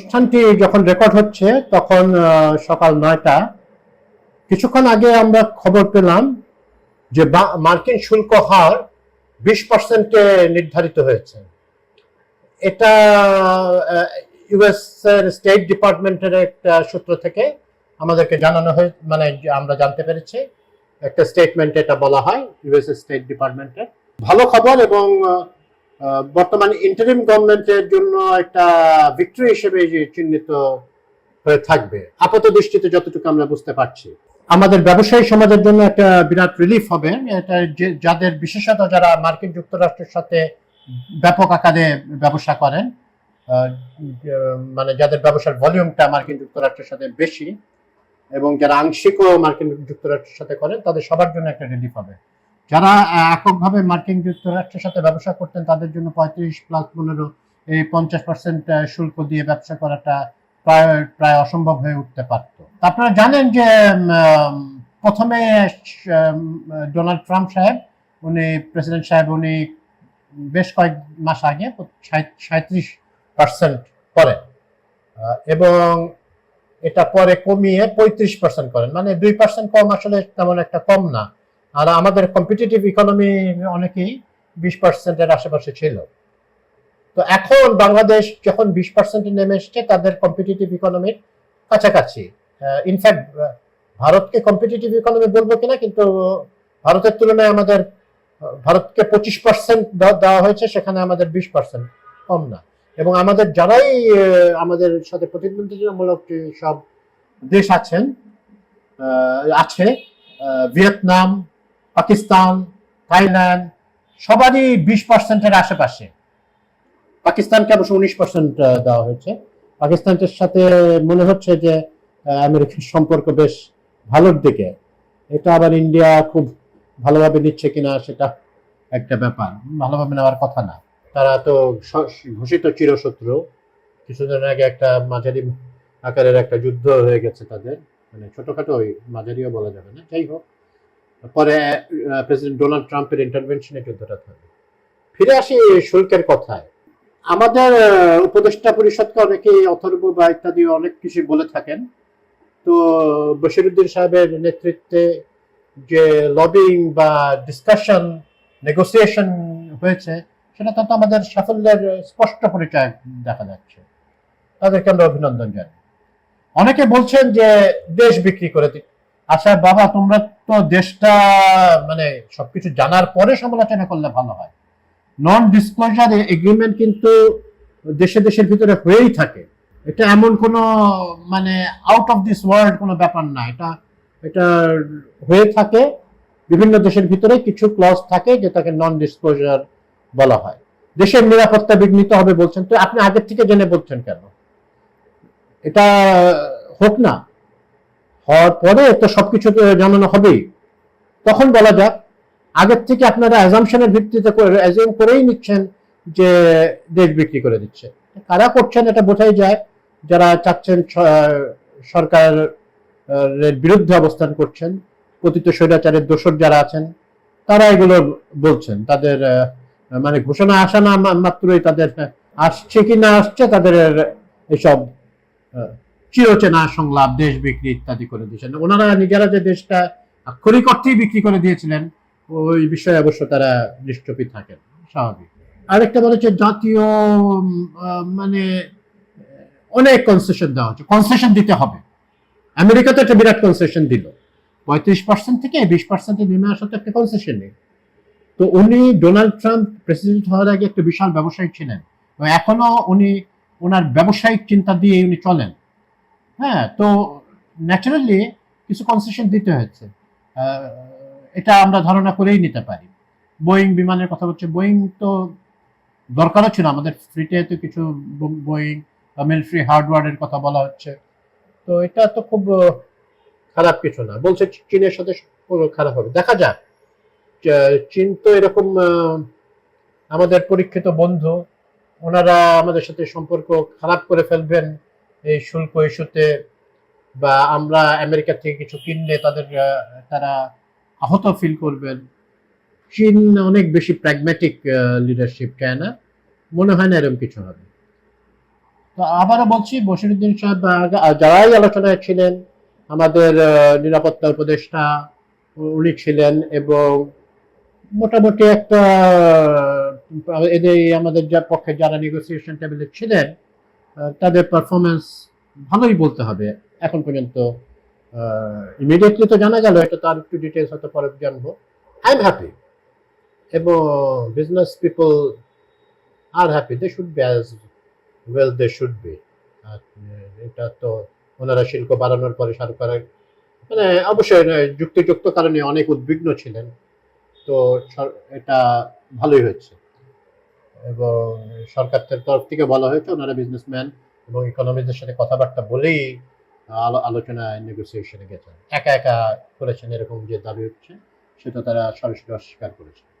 অনুষ্ঠানটি যখন রেকর্ড হচ্ছে, তখন সকাল নয়টা। কিছুক্ষণ আগে আমরা খবর পেলাম যে মার্কিন শুল্ক হার বিশ পার্সেন্টে নির্ধারিত হয়েছে। এটা ইউএস এর স্টেট ডিপার্টমেন্টের একটা সূত্র থেকে আমাদেরকে জানানো হয়ে মানে আমরা জানতে পেরেছি। একটা স্টেটমেন্টে এটা বলা হয়, ইউএস স্টেট ডিপার্টমেন্টের। ভালো খবর এবং বর্তমান ইন্টারিম গভর্নমেন্টের জন্য একটা ভিক্টরি হিসেবে চিহ্নিত হয়ে থাকবে। আপাত দৃষ্টিতে যতটুকু আমরা বুঝতে পারছি। আমাদের ব্যবসায়ী সমাজের জন্য একটা বিরাট রিলিফ হবে। এটা যাদের বিশেষত যারা মার্কিন যুক্তরাষ্ট্রের সাথে ব্যাপক আকারে ব্যবসা করেন মানে যাদের ব্যবসার ভলিউমটা মার্কিন যুক্তরাষ্ট্রের সাথে বেশি এবং যারা আংশিকও মার্কিন যুক্তরাষ্ট্রের সাথে করেন, তাদের সবার জন্য একটা রিলিফ হবে। যারা এককভাবে মার্কিন যুক্তরাষ্ট্রের সাথে ব্যবসা করতেন, তাদের জন্য পঁয়ত্রিশ প্লাস পনেরো এই পঞ্চাশ পার্সেন্ট শুল্ক দিয়ে ব্যবসা করাটা প্রায় প্রায় অসম্ভব হয়ে উঠতে পারত। আপনারা জানেন যে প্রথমে ডোনাল্ড ট্রাম্প সাহেব, উনি, প্রেসিডেন্ট সাহেব, উনি বেশ কয়েক মাস আগে সাঁত্রিশ পার্সেন্ট করেন এবং এটা পরে কমিয়ে পঁয়ত্রিশ পার্সেন্ট করেন। মানে দুই পার্সেন্ট কম আসলে তেমন একটা কম না। আর আমাদের কম্পিটিটিভ ইকোনমি অনেকেই বিশ পার্সেন্টের আশেপাশে ছিল। তো এখন বাংলাদেশ যখন বিশ পার্সেন্টে নেমে এসছে, তাদের কম্পিটিটিভ ইকোনমির কাছাকাছি। ইনফ্যাক্ট ভারতকে কম্পিটিটিভ ইকোনমি বলব কিনা, কিন্তু ভারতের তুলনায় আমাদের, ভারতকে পঁচিশ পার্সেন্ট দেওয়া হয়েছে, সেখানে আমাদের বিশ পার্সেন্ট কম না। এবং আমাদের যারাই আমাদের সাথে প্রতিদ্বন্দ্বিতামূলক সব দেশ আছেন আছে ভিয়েতনাম পাকিস্তান, থাইল্যান্ড, সবারই বিশ পার্সেন্টের আশেপাশে। পাকিস্তানকে অবশ্য উনিশ পার্সেন্ট দেওয়া হয়েছে। পাকিস্তানের সাথে মনে হচ্ছে যে আমেরিকার সম্পর্ক বেশ ভালোর দিকে। এটা আবার ইন্ডিয়া খুব ভালোভাবে নিচ্ছে কিনা সেটা একটা ব্যাপার। ভালোভাবে নেওয়ার কথা না। তারা তো ঘোষিত চিরশত্রু। কিছুদিন আগে একটা মাঝারি আকারের একটা যুদ্ধ হয়ে গেছে তাদের। মানে ছোটখাটো মাঝারিও বলা যাবে না। যাই হোক। পরে প্রেসিডেন্ট ডোনাল্ড ট্রাম্পের ইন্টারভেনশনে যুদ্ধটা থাকে ফিরে আসি শুল্কের কথায়। আমাদের উপদেষ্টা পরিষদকে অনেকে অথর্ব বা ইত্যাদি অনেক কিছু বলে থাকেন। তো বশিরুদ্দিন সাহেবের নেতৃত্বে যে লবিং বা ডিসকাশন নেগোসিয়েশন হয়েছে, সেটা তো আমাদের সাফল্যের স্পষ্ট পরিচয় দেখা যাচ্ছে। তাদেরকে আমরা অভিনন্দন জানাই। অনেকে বলছেন যে দেশ বিক্রি করে আচ্ছা বাবা, তোমরা তো দেশটা মানে সবকিছু জানার পরে সমালোচনা করলে ভালো হয়। নন ডিসক্লোজার এগ্রিমেন্ট কিন্তু দেশে দেশের ভিতরে হয়েই থাকে। এটা এমন কোনো মানে আউট অফ দিস ওয়ার্ল্ড কোনো ব্যাপার না। এটা এটা হয়ে থাকে। বিভিন্ন দেশের ভিতরে কিছু ক্লজ থাকে যেটাকে নন ডিসক্লোজার বলা হয়। দেশের নিরাপত্তা বিঘ্নিত হবে বলছেন। তো আপনি আগের থেকে জেনে বলছেন কেন? এটা হোক না। হওয়ার পরে তো সবকিছু জানানো হবেই। তখন বলা যাক, আগের থেকে আপনারা অ্যাজামশনের ভিত্তিতে করে করেই নিচ্ছেন যে দেশ বিক্রি করে দিচ্ছে। কারা করছেন এটা বোঝাই যায়, যারা চাচ্ছেন স- সরকারের বিরুদ্ধে অবস্থান করছেন পতিত স্বৈরাচারের দোষর যারা আছেন, তারা এগুলো বলছেন। তাদের মানে ঘোষণা আসা না মাত্রই তাদের, আসছে কি না আসছে তাদের এসব চিরচেনা সংলাপ, দেশ বিক্রি ইত্যাদি করে দিয়েছেন। ওনারা নিজেরা যে দেশটা আক্ষরিক অর্থেই বিক্রি করে দিয়েছিলেন, ওই বিষয়ে অবশ্য তারা নিশ্চপই থাকেন, স্বাভাবিক। আরেকটা বলেছে জাতীয় মানে অনেক কনসেশন দেওয়া হচ্ছে। কনসেশন দিতে হবে। আমেরিকা তো একটা বিরাট কনসেশন দিল। পঁয়ত্রিশ পার্সেন্ট থেকে বিশ পার্সেন্টে নেমে আসা তো একটা কনসেশন নেই। তো উনি ডোনাল্ড ট্রাম্প প্রেসিডেন্ট হওয়ার আগে একটা বিশাল ব্যবসায়ী ছিলেন। এখনও উনি ওনার ব্যবসায়িক চিন্তা দিয়ে উনি চলেন। হ্যাঁ তো ন্যাচারালি কিছু কনসেশন দিতে হয়েছে এটা আমরা ধারণা করেই নিতে পারি। বোয়িং বিমানের কথা বলছে বোয়িং তো দরকারও ছিল, আমাদের ফ্রিতে তো কিছু বোয়িং বা মিলিটারি হার্ডওয়ারের কথা বলা হচ্ছে। তো এটা তো খুব খারাপ কিছু না। বলছে চীনের সাথে খারাপ হবে। দেখা যাক। চীন তো এরকম আমাদের পরীক্ষিত বন্ধু। ওনারা আমাদের সাথে সম্পর্ক খারাপ করে ফেলবেন। এই শুল্ক ইস্যুতে বা আমরা আমেরিকা থেকে কিছু কিনলে তাদের তারা আহত ফিল করবেন। চীন অনেক বেশি প্র্যাগম্যাটিক লিডারশিপ চায় না? মনে হয় না এরকম কিছু হবে। তো আবারও বলছি বসিরুদ্দিন সাহেব যারাই আলোচনায় ছিলেন, আমাদের নিরাপত্তা উপদেষ্টা উনি ছিলেন এবং মোটামুটি একটা এদের আমাদের যা পক্ষে যারা নেগোসিয়েশন টেবিলে ছিলেন তাদের পারফরমেন্স ভালোই বলতে হবে। এখন পর্যন্ত ইমিডিয়েটলি তো জানা গেল, এটা তো আর একটু ডিটেলস হয়তো পরে জানব। আই এম হ্যাপি এবং business people R happy they should be as well they should be এটা তো ওনারা শিল্প বাড়ানোর পরে সরকারের মানে অবশ্যই যুক্তিযুক্ত কারণে অনেক উদ্বিগ্ন ছিলেন। তো এটা ভালোই হয়েছে। এবং সরকারের তরফ থেকে বলা হয়েছে, ওনারা বিজনেসম্যান এবং ইকোনমিস্টদের সাথে কথাবার্তা বলেই আলো- আলোচনায় নেগোসিয়েশনে গেছেন। একা একা করেছেন এরকম যে দাবি হচ্ছে সেটা তারা সরাসরি অস্বীকার করেছে।